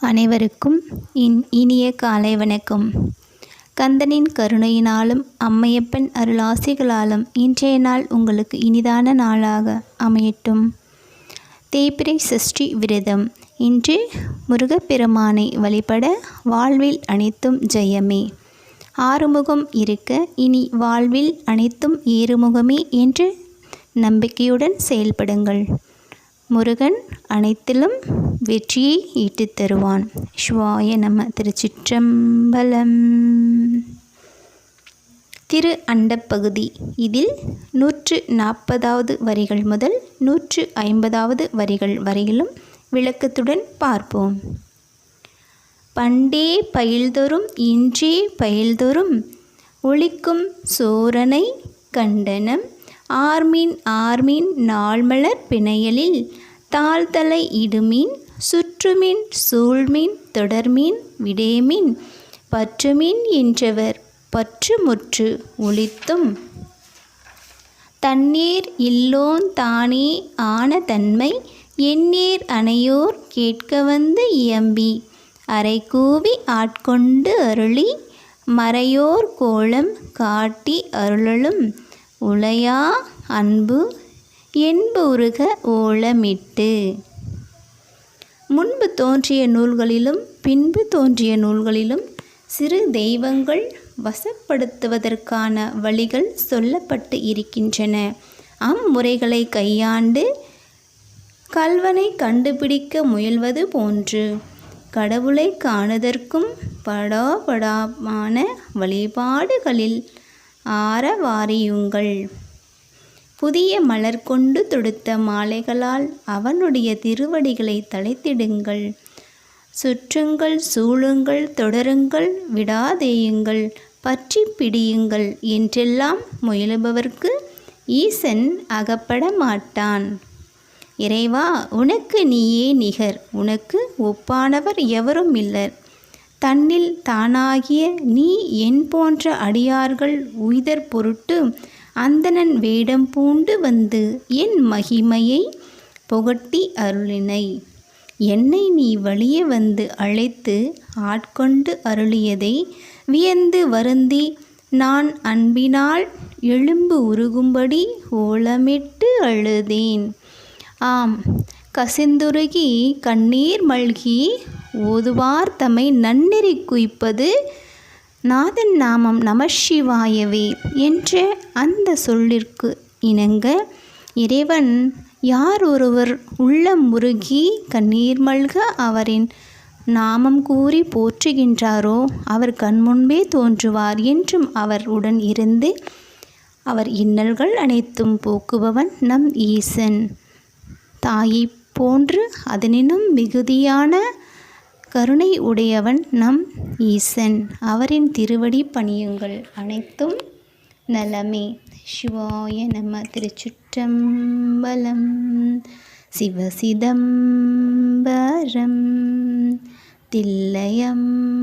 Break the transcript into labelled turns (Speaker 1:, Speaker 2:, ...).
Speaker 1: அனைவருக்கும் இன் இனிய காலை வணக்கம். கந்தனின் கருணையினாலும் அம்மையப்பன் அருளாசிகளாலும் இன்றைய நாள் உங்களுக்கு இனிதான நாளாக அமையட்டும். தேய்பிரை சஷ்டி விரதம். இன்று முருகப்பெருமானை வழிபட வாழ்வில் அனைத்தும் ஜெயமே. ஆறுமுகம் இருக்க இனி வாழ்வில் அனைத்தும் ஏறுமுகமே என்று நம்பிக்கையுடன் செயல்படுங்கள். முருகன் அனைத்திலும் வெற்றியை ஈட்டுத் தருவான். சிவாய நம திருச்சிற்றம்பலம். திரு அண்டப்பகுதி. இதில் நூற்று நாற்பதாவது வரிகள் முதல் நூற்று ஐம்பதாவது வரிகள் வரையிலும் விளக்கத்துடன் பார்ப்போம். பண்டே பயில்தொறும் இன்றே பயில்தொறும் ஒளிக்கும் சோரனை கண்டனம் ஆர்மீன் ஆர்மீன் நாள்மலர் பிணையலில் தாழ்தலை இடுமீன் சுற்றுமீன் சூழ்மீன் தொடர்மீன் விடேமீன் பற்றுமீன் என்றவர் பற்றுமுற்று ஒளித்தும் தண்ணீர் இல்லோன் தானே ஆன தன்மை எண்ணீர் அணையோர் கேட்க வந்து இயம்பி அரைக்கூவி ஆட்கொண்டு அருளி மறையோர் கோலம் காட்டி அருளலும். உளையா அன்பு என்பு உருக ஓலமிட்டு. முன்பு தோன்றிய நூல்களிலும் பின்பு தோன்றிய நூல்களிலும் சிறு தெய்வங்கள் வசப்படுத்துவதற்கான வழிகள் சொல்லப்பட்டு இருக்கின்றன. அம்முறைகளை கையாண்டு கல்வனை கண்டுபிடிக்க முயல்வது போன்று கடவுளை காணுதற்கும் படாபடாமான வழிபாடுகளில் ஆரவாரியுங்கள். புதிய மலர் கொண்டு தொடுத்த மாலைகளால் அவனுடைய திருவடிகளை தலைத்திடுங்கள் சுற்றுங்கள் சூழுங்கள் தொடருங்கள் விடாதேயுங்கள் பற்றி பிடியுங்கள் என்றெல்லாம் முயலுபவர்க்கு ஈசன் அகப்பட மாட்டான் இறைவா உனக்கு நீயே நிகர் உனக்கு ஒப்பானவர் எவரும் இல்லர். தன்னில் தானாகிய நீ என் போன்ற அடியார்கள் உய்தற் பொருட்டு அந்தணன் வேடம் பூண்டு வந்து என் மகிமையை புகட்டி அருளினை. என்னை நீ வழியே வந்து அழைத்து ஆட்கொண்டு அருளியதை வியந்து வருந்தி நான் அன்பினால் எலும்பு உருகும்படி ஓலமிட்டு அழுதேன். ஆம் கசிந்துருகி கண்ணீர் மல்கி ஓதுவார் தம்மை நன்னெறி குவிப்பது நாதன் நாமம் நமசிவாயவே என்ற அந்த சொல்லிற்கு இணங்க இறைவன் யார் ஒருவர் உள்ளம் முருகி கண்ணீர் மல்க அவரின் நாமம் கூறி போற்றுகின்றாரோ அவர் கண்முன்பே தோன்றுவார் என்றும் அவர் உடன் இருந்து அவர் இன்னல்கள் அனைத்தும் போக்குபவன் நம் ஈசன். தாயை போன்று அதனினும் மிகுதியான கருணை உடையவன் நம் ஈசன். அவரின் திருவடி பணியுங்கள் அனைத்தும் நலமே. சிவாய நம திருச்சுற்றம்பலம். சிவசிதம்பரம். தில்லையம்பலம்.